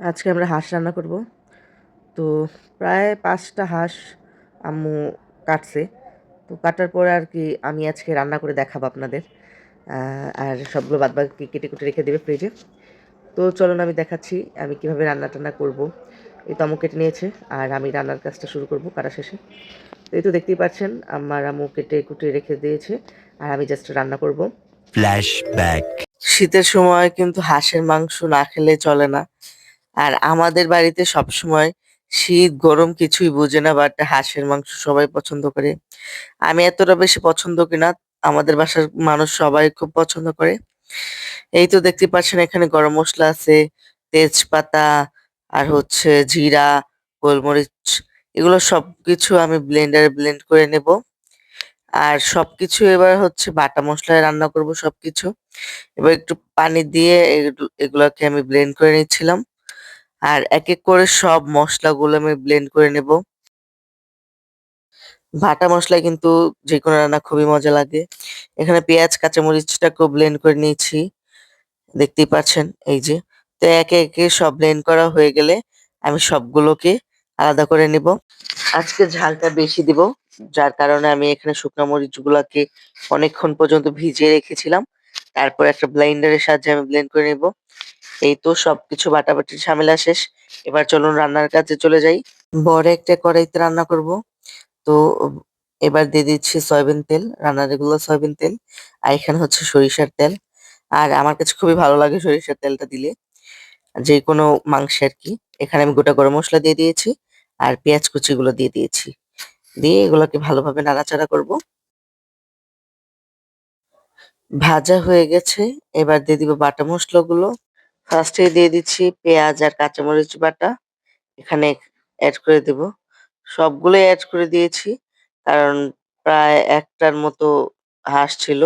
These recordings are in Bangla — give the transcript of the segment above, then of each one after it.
আজকে আমরা হাঁস রান্না করব। তো প্রায় পাঁচটা হাঁস আম্মু কাটছে। তো কাটার পর আর কি আমি আজকে রান্না করে দেখাবো আপনাদের। আর সবগুলো বাদ বাকি কেটে কুটে রেখে দেবে ফ্রিজে তো চলুন আমি দেখাচ্ছি আমি কীভাবে রান্না টান্না করব। এই তো আম্মু কেটে নিয়েছে আর আমি রান্নার কাজটা শুরু করব কাটা শেষে। তো এই তো দেখতেই পাচ্ছেন আমার আম্মু কেটে কুটে রেখে দিয়েছে আর আমি জাস্ট রান্না করব। Flashback. শীতের সময় কিন্তু হাঁসের মাংস না খেলে চলে না। আর আমাদের বাড়িতে সব সময় শীত, গরম কিছুই বুঝে না, বাট হাঁসের মাংস সবাই পছন্দ করে। আমি এতটা বেশি পছন্দ কিনা আমাদের বাসার মানুষ সবাই খুব পছন্দ করে। এই তো দেখতে পাচ্ছেন এখানে গরম মশলা আছে, তেজপাতা আর হচ্ছে জিরা, গোলমরিচ, এগুলো সবকিছু আমি ব্লেন্ডারে ব্লেন্ড করে নেব। আর সবকিছু এবার হচ্ছে বাটা মশলায় রান্না করব সবকিছু। এবার একটু পানি দিয়ে এগুলো- এগুলোকে আমি ব্লেন্ড করে নিচ্ছিলাম। আর এক এক করে সব মশলাগুলো আমি ব্লেন্ড করে নেব। ভাটা মশলায় কিন্তু যে কোনো রান্না খুবই মজা লাগে। এখানে পেঁয়াজ, কাঁচামরিচটাকেও ব্লেন্ড করে নিয়েছি। দেখতেই পাচ্ছেন, এই যে। তো একে একে সব ব্লেন্ড করা হয়ে গেলে আমি সবগুলোকে আলাদা করে নেব। আজকে ঝালটা বেশি দিব, যার কারণে আমি এখানে শুকনো মরিচগুলোকে অনেকক্ষণ পর্যন্ত ভিজিয়ে রেখেছিলাম। তারপর একটা ব্লেন্ডারের সাহায্যে আমি ব্লেন্ড করে নেব। এই তো সবকিছু বাটাবাটির ঝামেলা শেষ। এবার চলুন রান্নার কাজে চলে যাই। বড় একটা কড়াইতে রান্না করব। তো এবার দিয়ে দিচ্ছি সয়াবিন তেল, রান্নার রেগুলার সয়াবিন তেল, আর এখানে হচ্ছে সরিষার তেল। আর আমার কাছে খুবই ভালো লাগে সরিষার তেলটা দিলে যে কোনো মাংসে আর কি। এখানে আমি গোটা গরম মশলা দিয়ে দিয়েছি, আর পেঁয়াজ কুচিগুলো দিয়ে দিয়েছি। দিয়ে এগুলোকে ভালোভাবে নাড়াচাড়া করব। ভাজা হয়ে গেছে, এবার দিয়ে দিব বাটা মশলাগুলো। ফার্স্টে দিয়ে দিচ্ছি পেঁয়াজ আর কাঁচামরিচ বাটা। এখানে অ্যাড করে দেব। সবগুলো অ্যাড করে দিয়েছি, কারণ প্রায় একটার মতো হাঁস ছিল।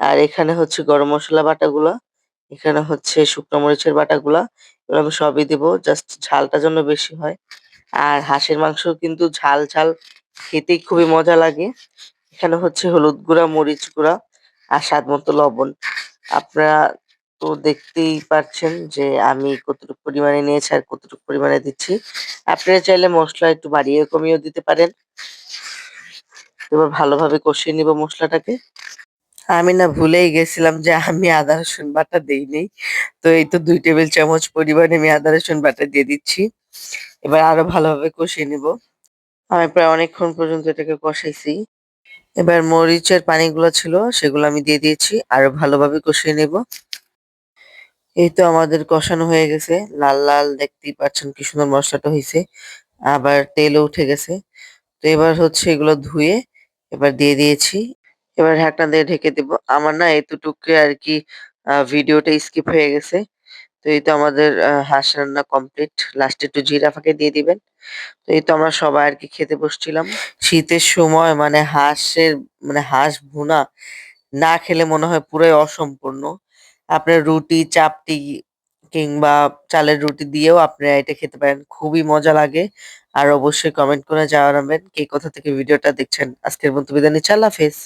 আর এখানে হচ্ছে গরম মশলা বাটাগুলা, এখানে হচ্ছে শুকনো মরিচের বাটাগুলা, এগুলো আমি সবই দিব জাস্ট ঝালটা যেন বেশি হয়। আর হাঁসের মাংস কিন্তু ঝাল ঝাল খেতেই খুবই মজা লাগে। এখানে হচ্ছে হলুদ গুঁড়া, মরিচ গুঁড়া আর স্বাদ মতো লবণ। আপনারা তো দেখতেই পাচ্ছেন যে আমি কতটুকু পরিমাণে নিয়েছি আর কতটুকু পরিমাণে দিচ্ছি। আপনারা চাইলে মশলা একটু বাড়িয়ে কমিয়েও দিতে পারেন। এবার ভালোভাবে কষিয়ে নিব মশলাটাকে। আমি না ভুলেই গেছিলাম যে আমি আদা রসুন বাটা দেইনি। তো এই তো দুই টেবিল চামচ পরিমাণে আমি আদা রসুন বাটা দিয়ে দিচ্ছি। এবার আরও ভালোভাবে কষিয়ে নিব। আমি প্রায় অনেকক্ষণ পর্যন্ত এটাকে কষাইছি। এবার মরিচের পানিগুলো ছিল সেগুলো আমি দিয়ে দিয়েছি। আরও ভালোভাবে কষিয়ে নেব। এই তো আমাদের কষানো হয়ে গেছে। লাল লাল দেখতেই পাচ্ছেন কি সুন্দর মশলাটা হয়েছে আবার তেলও উঠে গেছে। তো এবার হচ্ছে এগুলো ধুয়ে এবার দিয়ে দিয়েছি। এবার ঢাকনা দিয়ে ঢেকে দেব। আমার না এতটুকু আর কি ভিডিওটা স্কিপ হয়ে গেছে। তো এই তো আমাদের হাঁস রান্না কমপ্লিট। লাস্টে একটু জিরা ফাঁকে দিয়ে দিবেন। তো এই তো আমরা সবাই আর কি খেতে বসছিলাম। শীতের সময় মানে হাঁসের মানে হাঁস ভুনা না খেলে মনে হয় পুরাই অসম্পূর্ণ। আপনার রুটি, চাপটি কিংবা চালের রুটি দিয়েও আপনারা এটা খেতে পারেন। খুবই মজা লাগে। আর অবশ্যই কমেন্ট করে জানাবেন কে কোথা থেকে ভিডিওটা দেখছেন। আজকের মতো বিদায় নিচ্ছি। আল্লাহ হাফেজ।